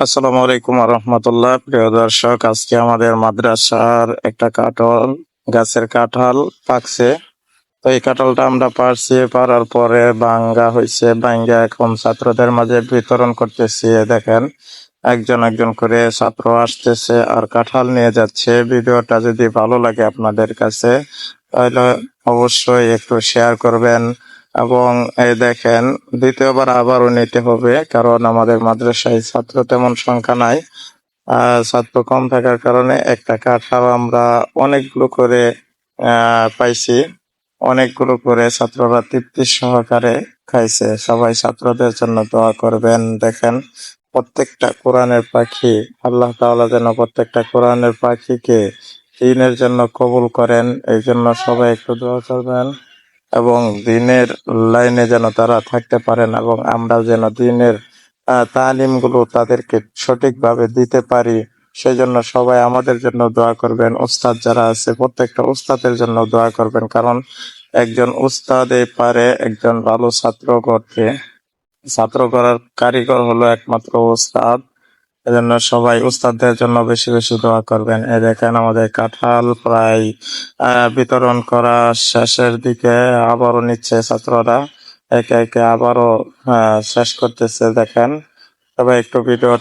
আসসালামু আলাইকুম রহমতুল্লাহ প্রিয় দর্শক, আজকে আমাদের মাদ্রাসার একটা কাঁঠাল, গাছের কাঁঠাল পাকছে। তো এই কাঁঠালটা আমরা পারছি, পারার পরে বাঙ্গা হয়েছে বাঙ্গা এখন ছাত্রদের মাঝে বিতরণ করতেছি। দেখেন, একজন একজন করে ছাত্র আসতেছে আর কাঁঠাল নিয়ে যাচ্ছে। ভিডিওটা যদি ভালো লাগে আপনাদের কাছে, তাহলে অবশ্যই একটু শেয়ার করবেন। এবং এই দেখেন, দ্বিতীয়বার আবারও নিতে হবে, কারণ আমাদের মাদ্রাসায় ছাত্র তেমন সংখ্যা নাই। ছাত্র কম থাকার কারণে একটা কাঁঠাল আমরা অনেকগুলো করে পাইছি। অনেকগুলো করে ছাত্ররা তৃপ্তি সহকারে খাইছে। সবাই ছাত্রদের জন্য দোয়া করবেন। দেখেন, প্রত্যেকটা কোরআনের পাখি, আল্লাহ তাআলা যেন প্রত্যেকটা কোরআনের পাখিকে দিনের জন্য কবুল করেন এই জন্য সবাই একটু দোয়া করবেন। এবং দিনের লাইনে যেন তারা থাকতে পারেন এবং আমরা যেন দিনের তালিমগুলো তাদেরকে সঠিকভাবে দিতে পারি। সেই জন্য সবাই আমাদের জন্য দোয়া করবেন। উস্তাদ যারা আছে, প্রত্যেকটা উস্তাদের জন্য দোয়া করবেন। কারণ একজন উস্তাদে পারে, একজন ভালো ছাত্র করতে ছাত্র করার কারিগর হলো একমাত্র উস্তাদ। এজন্য সবাই উস্তাদদের জন্য বেশি বেশি দোয়া করবেন। এ দেখেন আমাদের কাঁঠাল প্রায় বিতরণ করা শেষের দিকে আবারও নিচ্ছে ছাত্ররা। একে একে আবারও শেষ করতেছে, দেখেন। তবে একটু ভিডিও